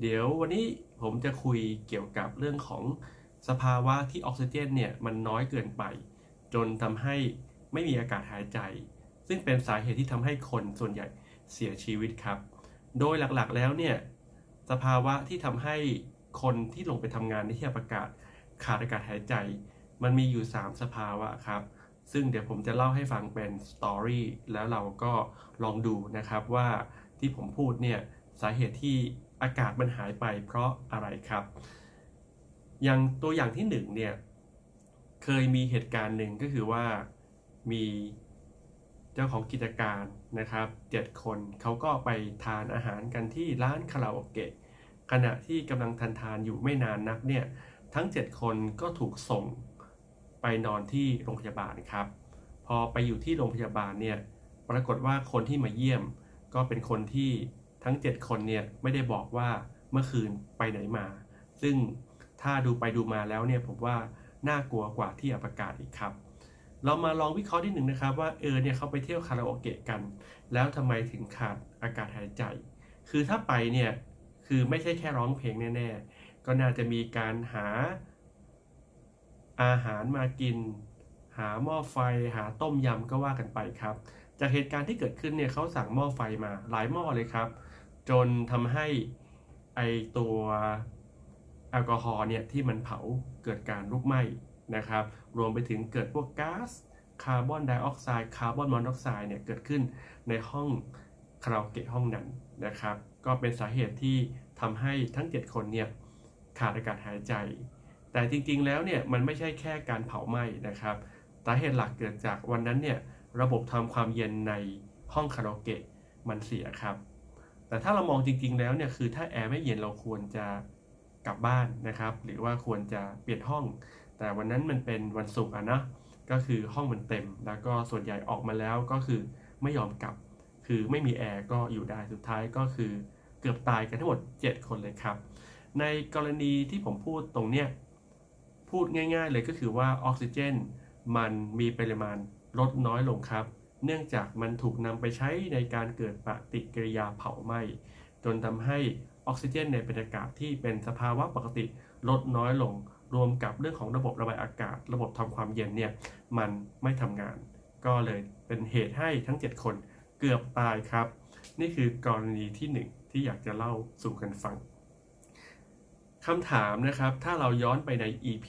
เดี๋ยววันนี้ผมจะคุยเกี่ยวกับเรื่องของสภาวะที่ออกซิเจนเนี่ยมันน้อยเกินไป จนทำให้ไม่มีอากาศหายใจ ซึ่งเป็นสาเหตุที่ทำให้คนส่วนใหญ่เสียชีวิตครับ โดยหลักๆแล้วเนี่ยสภาวะที่ทำให้คนที่ลงไปทำงานในที่อับอากาศขาดอากาศหายใจ มันมีอยู่ 3 สภาวะครับ ซึ่งเดี๋ยวผมจะเล่าให้ฟังเป็นสตอรี่แล้วเราก็ลองดูนะครับว่าที่ผมพูดเนี่ยสาเหตุที่ อากาศมันหายไปเพราะอะไรครับ อย่างตัวอย่างที่หนึ่งเนี่ยเคยมีเหตุการณ์หนึ่งก็คือว่ามีเจ้าของกิจการนะครับเจ็ดคนเขาก็ไปทานอาหารกันที่ร้านคาราโอเกะขณะที่กำลังทานทานอยู่ไม่นานนักเนี่ยทั้ง 7 คนก็ถูกส่งไปนอนที่โรงพยาบาลครับ พอไปอยู่ที่โรงพยาบาลเนี่ยปรากฏว่าคนที่มาเยี่ยมก็เป็นคนที่ ทั้ง 7 คนเนี่ยไม่ได้บอกว่าเมื่อคืนไปไหนมา ซึ่งถ้าดูไปดูมาแล้วเนี่ยผมว่าน่ากลัวกว่าที่อับอากาศอีกครับ เรามาลองวิเคราะห์นิดหนึ่งนะครับว่าเออเนี่ยเขาไปเที่ยวคาราโอเกะกัน แล้วทำไมถึงขาดอากาศหายใจ คือถ้าไปเนี่ยคือไม่ใช่แค่ร้องเพลงแน่ๆ ก็น่าจะมีการหาอาหารมากิน หาหม้อไฟ หาต้มยำก็ว่ากันไปครับ จากเหตุการณ์ที่เกิดขึ้นเนี่ยเขาสั่งหม้อไฟมาหลายหม้อเลยครับ จนทำให้ไอตัวแอลกอฮอล์เนี่ยที่มันเผาเกิดการลุกไหม้นะครับ รวมไปถึงเกิดพวกก๊าซคาร์บอนไดออกไซด์คาร์บอนมอนอกไซด์เนี่ยเกิดขึ้นในห้องคาราโอเกะห้องนั้นนะครับ ก็เป็นสาเหตุที่ทำให้ทั้ง 7 คนเนี่ยขาดอากาศหายใจ แต่จริงๆแล้วเนี่ยมันไม่ใช่แค่การเผาไหม้นะครับสาเหตุหลักเกิดจากวันนั้นเนี่ยระบบทำความเย็นในห้องคาราโอเกะมันเสียครับ แต่ถ้าเรามองจริงๆแล้วเนี่ยคือถ้าแอร์ไม่เย็นเราควรจะกลับบ้านนะครับ หรือว่าควรจะเปลี่ยนห้อง แต่วันนั้นมันเป็นวันศุกร์อะนะก็คือห้องมันเต็ม แล้วก็ส่วนใหญ่ออกมาแล้วก็คือไม่ยอมกลับ คือไม่มีแอร์ก็อยู่ได้สุดท้ายก็คือเกือบตายกันทั้งหมด 7 คนเลยครับ ในกรณีที่ผมพูดตรงเนี้ยพูดง่าย ๆ เลยก็คือว่าออกซิเจน มันมีปริมาณลดน้อยลงครับ เนื่องจากมันถูกนำไปใช้ในการเกิดปฏิกิริยาเผาไหม้จนทำให้ออกซิเจนในบรรยากาศที่เป็นสภาวะปกติลดน้อยลง รวมกับเรื่องของระบบระบายอากาศ ระบบทำความเย็นเนี่ยมันไม่ทำงาน ก็เลยเป็นเหตุให้ทั้ง 7 คนเกือบตายครับ นี่คือกรณีที่ 1 ที่อยากจะเล่าสู่กันฟังคำถามนะครับ ถ้าเราย้อนไปใน EP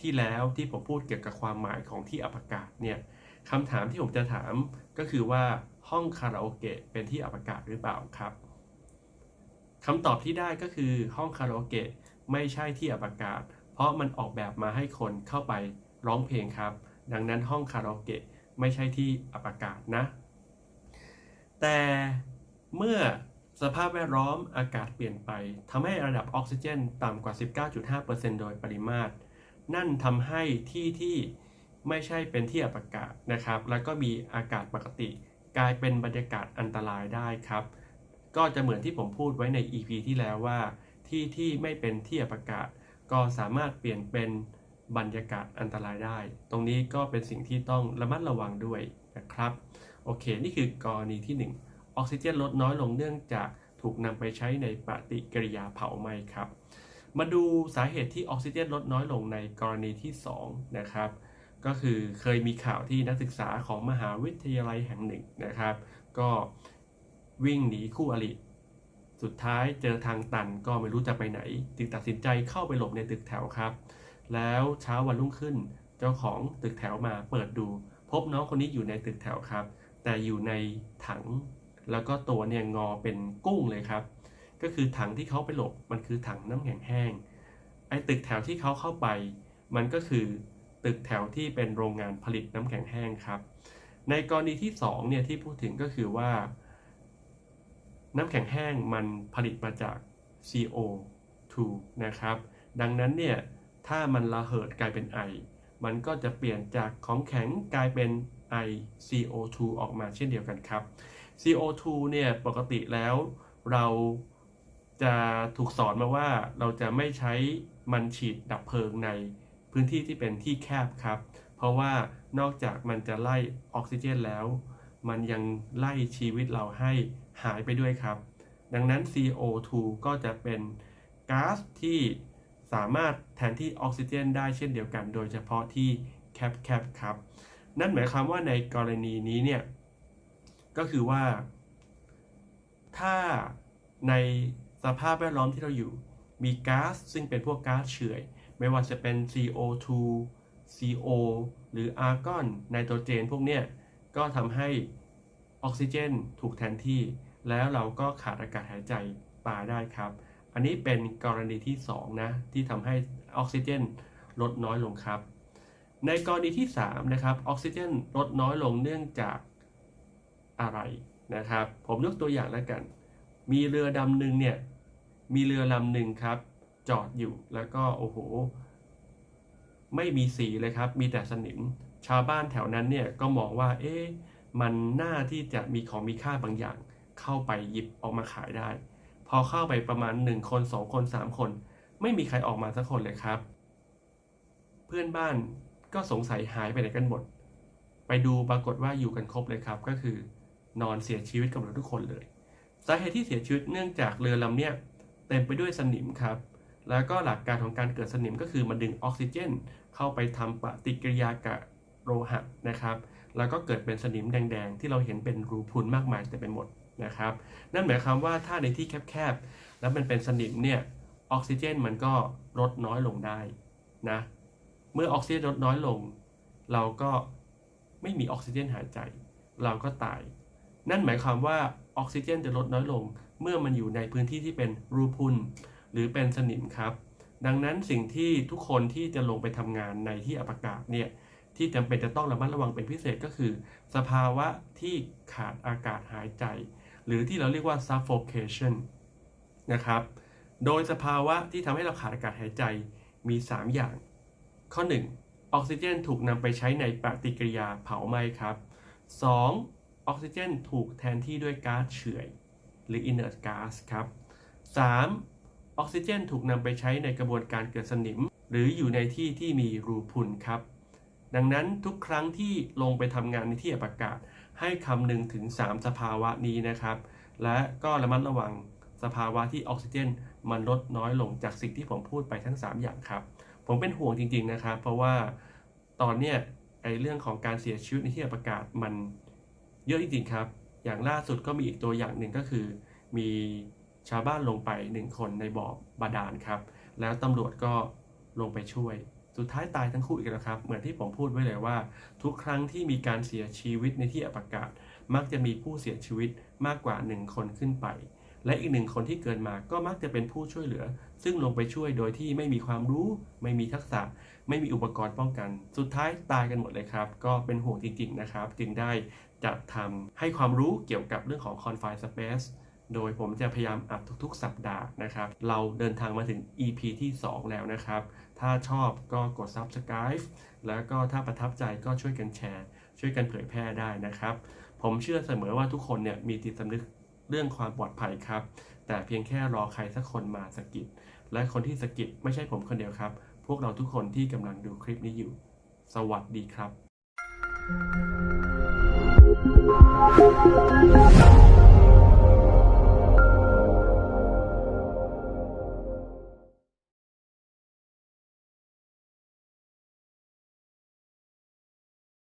ที่แล้วที่ผมพูดเกี่ยวกับความหมายของที่อับอากาศเนี่ย คำถามที่ผมจะถามก็คือว่าห้องคาราโอเกะเป็นที่อับอากาศหรือเปล่าครับคำตอบที่ได้ก็คือห้องคาราโอเกะไม่ใช่ที่อับอากาศ เพราะมันออกแบบมาให้คนเข้าไปร้องเพลงครับ ดังนั้นห้องคาราโอเกะไม่ใช่ที่อับอากาศนะ แต่เมื่อสภาพแวดล้อมอากาศเปลี่ยนไปทำให้ระดับออกซิเจนต่ำกว่า 19.5%โดยปริมาตร นั่นทำให้ที่ที่ ไม่ใช่เป็นที่อับอากาศนะครับ แล้วก็มีอากาศปกติ กลายเป็นบรรยากาศอันตรายได้ครับ ก็จะเหมือนที่ผมพูดไว้ใน EP ที่แล้วว่า ที่ที่ไม่เป็นที่อับอากาศ ก็สามารถเปลี่ยนเป็นบรรยากาศอันตรายได้ ตรงนี้ก็เป็นสิ่งที่ต้องระมัดระวังด้วยนะครับ โอเค นี่คือกรณีที่ 1 ออกซิเจนลดน้อยลงเนื่องจากถูกนำไปใช้ในปฏิกิริยาเผาไหม้ครับ มาดูสาเหตุที่ออกซิเจนลดน้อยลงในกรณีที่ 2 นะครับ ก็คือเคยมีข่าวที่นักศึกษาของมหาวิทยาลัยแห่งหนึ่งนะครับ ก็วิ่งหนีคู่อริสุดท้ายเจอทางตันก็ไม่รู้จะไปไหน จึงตัดสินใจเข้าไปหลบในตึกแถวครับ แล้วเช้าวันรุ่งขึ้น เจ้าของตึกแถวมาเปิดดู พบน้องคนนี้อยู่ในตึกแถวครับ แต่อยู่ในถัง แล้วก็ตัวเนี่ยงอเป็นกุ้งเลยครับ ก็คือถังที่เขาไปหลบมันคือถังน้ำแข็งแห้งไอ้ตึกแถวที่เขาเข้าไป มันก็คือ ตึกแถวที่เป็นโรงงานผลิตน้ำแข็งแห้งครับ ในกรณีที่2เนี่ยที่พูดถึงก็คือว่า น้ำแข็งแห้งมันผลิตมาจาก CO2 นะครับ ดังนั้นเนี่ยถ้ามันระเหิดกลายเป็นไอ มันก็จะเปลี่ยนจากของแข็งกลายเป็นไอ CO2 ออกมาเช่นเดียวกันครับ CO2 เนี่ยปกติแล้วเราจะถูกสอนมาว่าเราจะไม่ใช้มันฉีดดับเพลิงใน พื้นที่ที่เป็นที่แคบครับ เพราะว่านอกจากมันจะไล่ออกซิเจนแล้ว มันยังไล่ชีวิตเราให้หายไปด้วยครับ ดังนั้น CO2 ก็จะเป็นก๊าซที่สามารถแทนที่ออกซิเจนได้เช่นเดียวกัน โดยเฉพาะที่แคปแคปครับ นั่นหมายความว่าในกรณีนี้เนี่ยก็คือว่า ถ้าในสภาพแวดล้อมที่เราอยู่มีก๊าซซึ่งเป็นพวกก๊าซเฉื่อย ไม่ว่าจะเป็น CO2 CO หรืออาร์กอนไนโตรเจนพวกเนี้ยก็ทำให้ออกซิเจนถูกแทนที่ แล้วเราก็ขาดอากาศหายใจตายได้ครับ อันนี้เป็นกรณีที่ 2 นะ ที่ทำให้ออกซิเจนลดน้อยลงครับ ในกรณีที่ 3 นะครับ ออกซิเจนลดน้อยลงเนื่องจากอะไรนะครับ ผมยกตัวอย่างแล้วกัน มีเรือดำหนึ่งเนี่ย มีเรือลำหนึ่งครับ จอดอยู่แล้วก็โอ้โห ไม่มีสีเลยครับ มีแต่สนิม ชาวบ้านแถวนั้นเนี่ยก็มองว่า เอ๊ะมันน่าที่จะมีของมีค่าบางอย่าง เข้าไปหยิบออกมาขายได้ พอเข้าไปประมาณ 1 คน 2 คน 3 คน ไม่มีใครออกมาสักคนเลยครับ เพื่อนบ้านก็สงสัยหายไปไหนกันหมด ไปดูปรากฏว่าอยู่กันครบเลยครับ ก็คือนอนเสียชีวิตกับเราทุกคนเลย สาเหตุที่เสียชีวิตเนื่องจากเรือลำเนี้ยเต็มไปด้วยสนิมครับ แล้วก็หลักการของการเกิดสนิมก็คือมันดึงออกซิเจน เข้าไปทำปฏิกิริยากับโลหะนะครับ แล้วก็เกิดเป็นสนิมแดงๆ ที่เราเห็นเป็นรูพุนมากมายเต็มไปหมดนะครับ นั่นหมายความว่าถ้าในที่แคบๆ แล้วมันเป็นสนิมเนี่ยออกซิเจนมันก็ลดน้อยลงได้นะ เมื่อออกซิเจนลดน้อยลง เราก็ไม่มีออกซิเจนหายใจ เราก็ตาย นั่นหมายความว่าออกซิเจนจะลดน้อยลง เมื่อมันอยู่ในพื้นที่ที่เป็นรูพุน หรือเป็นสนิมครับ ดังนั้นสิ่งที่ทุกคนที่จะลงไปทำงานในที่อับอากาศเนี่ยที่จำเป็นจะต้องระมัดระวังเป็นพิเศษก็คือ สภาวะที่ขาดอากาศหายใจ หรือที่เราเรียกว่า suffocation นะครับ โดยสภาวะที่ทำให้เราขาดอากาศหายใจมี 3 อย่าง ข้อ 1 ออกซิเจนถูกนำไปใช้ในปฏิกิริยาเผาไหม้ครับ 2. ออกซิเจนถูกแทนที่ด้วยก๊าซเฉื่อย หรือ inert gas ครับ 3. ออกซิเจนถูกนำไปใช้ในกระบวนการเกิดสนิม หรืออยู่ในที่ที่มีรูพุนครับ ดังนั้นทุกครั้งที่ลงไปทำงานในที่อับอากาศ ให้คำนึงถึง 3 สภาวะนี้นะครับ และก็ระมัดระวังสภาวะที่ออกซิเจน มันลดน้อยลงจากสิ่งที่ผมพูดไปทั้ง 3 อย่างครับ ผมเป็นห่วงจริง ๆนะครับ เพราะว่าตอนเนี้ยไอเรื่องของการเสียชีวิตในที่อับอากาศมันเยอะจริงๆครับ อย่างล่าสุดก็มีอีกตัวอย่างหนึ่งก็คือมี ชาวบ้านลงไปหนึ่งคนในบ่อบาดาลครับ แล้วตำรวจก็ลงไปช่วย สุดท้ายตายทั้งคู่อีกแล้วครับ เหมือนที่ผมพูดไว้เลยว่า ทุกครั้งที่มีการเสียชีวิตในที่อับอากาศ มักจะมีผู้เสียชีวิตมากกว่า 1 คนขึ้นไป และอีกหนึ่งคนที่เกินมาก็มักจะเป็นผู้ช่วยเหลือ ซึ่งลงไปช่วยโดยที่ไม่มีความรู้ ไม่มีทักษะ ไม่มีอุปกรณ์ป้องกัน สุดท้ายตายกันหมดเลยครับ ก็เป็นห่วงจริงๆนะครับ จึงได้จัดทำให้ความรู้เกี่ยวกับเรื่องของ confined Space โดยผมจะพยายามอัดทุกๆ สัปดาห์นะครับ เราเดินทางมาถึง EP ที่ 2 แล้วนะครับ ถ้าชอบก็กด Subscribe แล้วก็ถ้าประทับใจก็ช่วยกันแชร์ ช่วยกันเผยแพร่ได้นะครับ ผมเชื่อเสมอว่าทุกคนเนี่ยมีจิตสำนึกเรื่องความปลอดภัยครับ แต่เพียงแค่รอใครสักคนมาสกิดและคนที่สกิดไม่ใช่ผมคนเดียวครับ พวกเราทุกคนที่กำลังดูคลิปนี้อยู่ สวัสดีครับ